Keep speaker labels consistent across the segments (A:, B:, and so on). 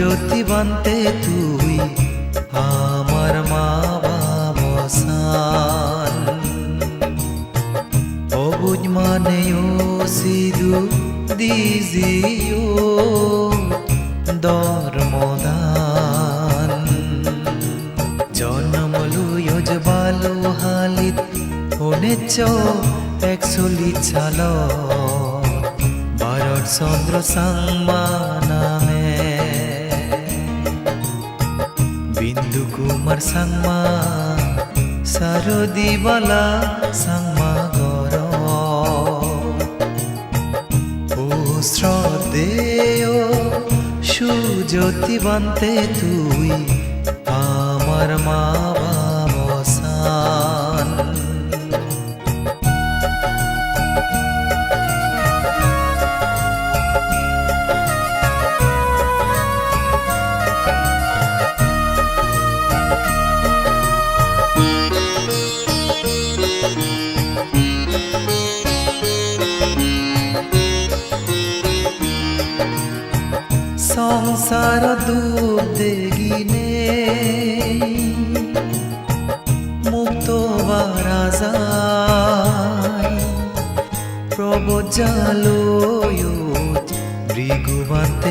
A: সুজ্যোতি বানতে তুই আমার মা বাবসান অবুজ মানে ও সিধু দিজিও দর্মদান। জন্মলুয়জ বালো হালিত শুনেছ একচলি চাল চন্দ্র সাংমা নামে কুমার সাংমা সারদিবালা সাংমা গর ও শ্রদ্ধেয় সুজ্যোতি বান্তে তুই আমার মা সংসার দুঃখ দেগিনে মুক্ত বারাজা প্রবজালয় মৃগুবান্তে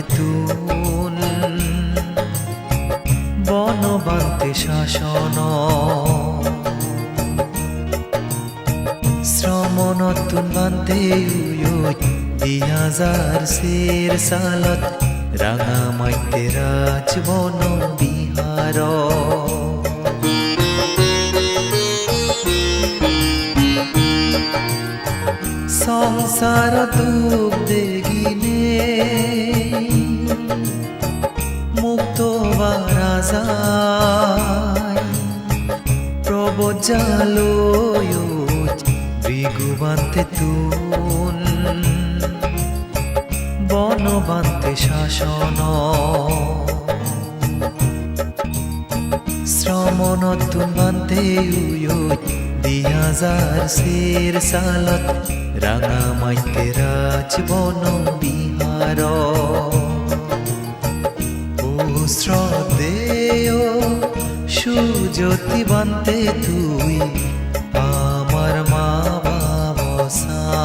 A: তুন বনবান্তে শাসন শ্রমণতুন বান্তে দিয়াজার শের সালত রাঙা মাইতে রাজ বন বিহার। সংসার দুঃখ দেগিনে মুক্ত বারাজায় প্রবজালয় মৃগুবান্তে তুন, বনবান্তে শাসন। শ্রমণতুন বান্তে দিয়াজার শের সালত রাঙা মাইতে রাজ বন বিহার সুজ্যোতি বান্তে তুই আমার মা বাবসান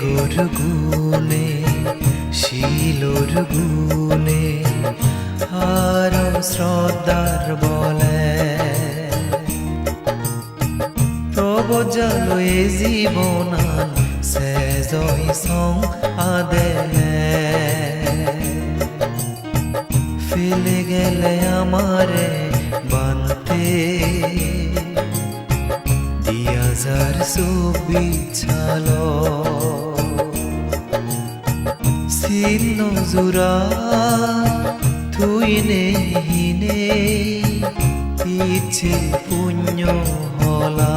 A: গোর শিলোর গুনে আর শ্রদ্ধার বলে। প্রবজল এ জীবনান সেজই সং আদেলে। ফেলে গেলে আমারে বানতে দিয়াজার ছবি ছালো জোড়া তুই নেহিনে ইচ্ছে পুণ্য হলা।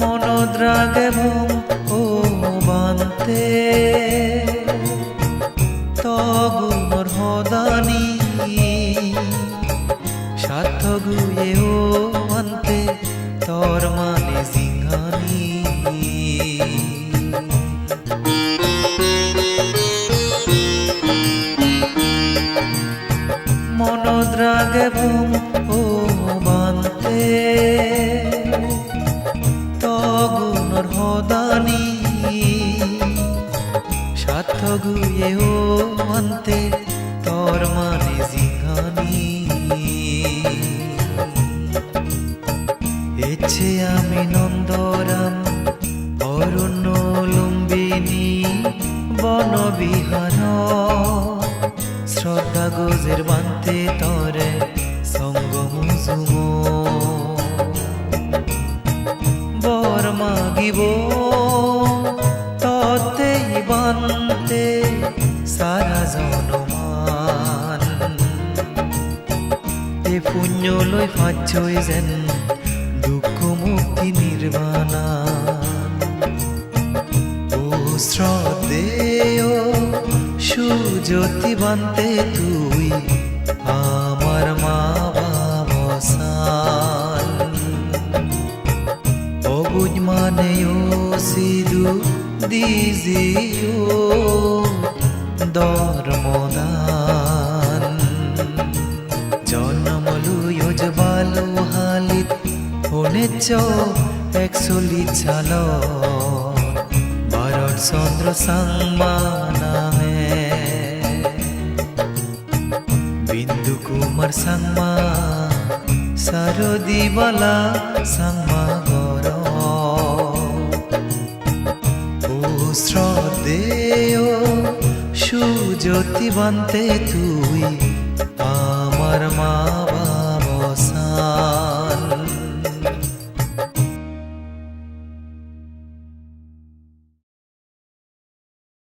A: মনদ্রাগ ও বান্তে ও আনতে তোর মানে জিহানি। এছে আমি নন্দরাম অরণ্য লুম্বিনী, বনবিহার। শ্রদ্ধা গোজের বান্তে তরে সঙ্গ মুজুম। বর মাগিব ততেই সারা জনমান। এ পুণ্য লৈ ফাচ্ছই যেন দুঃখ মুক্তি নির্বাণা ও শ্রদ্ধেয় সুজ্যোতিবান্তে তুই আমার মা বাবসান অবুজ মানে ও সিধু দিজিও। ধর্মদান জন্মলু যজবালু হালিত হনেছ একচলি চাল ভারত চন্দ্র সাংমা নামে বিন্দু কুমার সাংমা শারদীবালা সাংমা গর ও শ্রদ্ধেয় সুজ্যোতিবান্তে তুই আমার মা